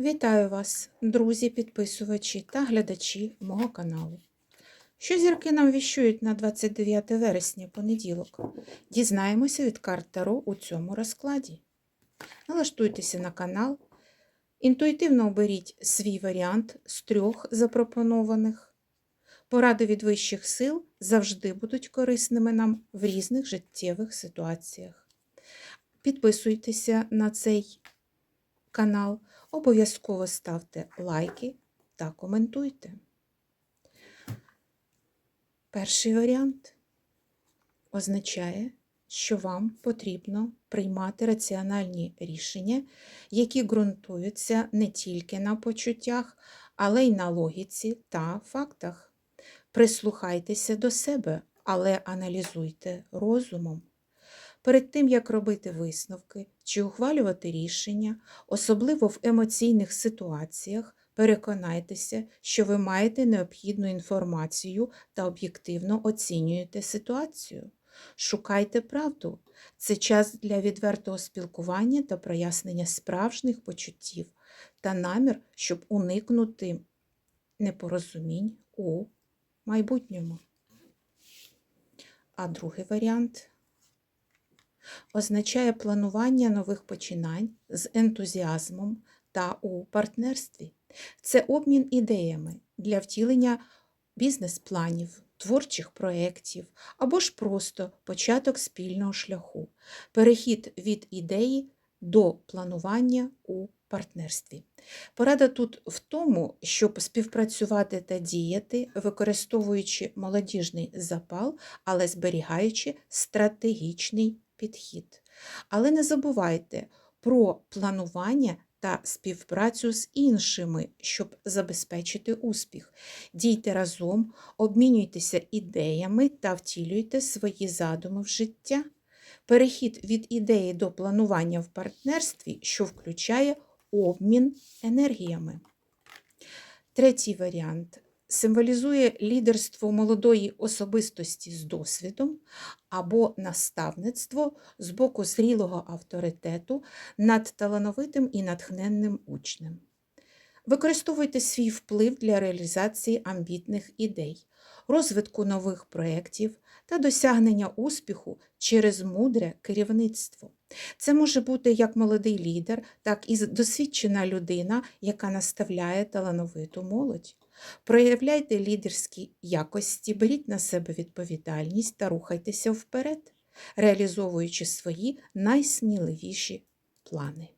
Вітаю вас, друзі, підписувачі та глядачі мого каналу. Що зірки нам віщують на 29 вересня понеділок? Дізнаємося від карт Таро у цьому розкладі. Налаштуйтеся на канал, інтуїтивно оберіть свій варіант з трьох запропонованих. Поради від вищих сил завжди будуть корисними нам в різних життєвих ситуаціях. Підписуйтеся на цей канал, обов'язково ставте лайки та коментуйте. Перший варіант означає, що вам потрібно приймати раціональні рішення, які ґрунтуються не тільки на почуттях, але й на логіці та фактах. Прислухайтеся до себе, але аналізуйте розумом. Перед тим, як робити висновки чи ухвалювати рішення, особливо в емоційних ситуаціях, переконайтеся, що ви маєте необхідну інформацію та об'єктивно оцінюєте ситуацію. Шукайте правду. Це час для відвертого спілкування та прояснення справжніх почуттів та намір, щоб уникнути непорозумінь у майбутньому. А другий варіант означає планування нових починань з ентузіазмом та у партнерстві. Це обмін ідеями для втілення бізнес-планів, творчих проєктів або ж просто початок спільного шляху, перехід від ідеї до планування у партнерстві. Порада тут в тому, щоб співпрацювати та діяти, використовуючи молодіжний запал, але зберігаючи стратегічний підхід. Але не забувайте про планування та співпрацю з іншими, щоб забезпечити успіх. Дійте разом, обмінюйтеся ідеями та втілюйте свої задуми в життя. Перехід від ідеї до планування в партнерстві, що включає обмін енергіями. Третій варіант символізує лідерство молодої особистості з досвідом або наставництво з боку зрілого авторитету над талановитим і натхненним учнем. Використовуйте свій вплив для реалізації амбітних ідей, розвитку нових проєктів та досягнення успіху через мудре керівництво. Це може бути як молодий лідер, так і досвідчена людина, яка наставляє талановиту молодь. Проявляйте лідерські якості, беріть на себе відповідальність та рухайтеся вперед, реалізовуючи свої найсміливіші плани.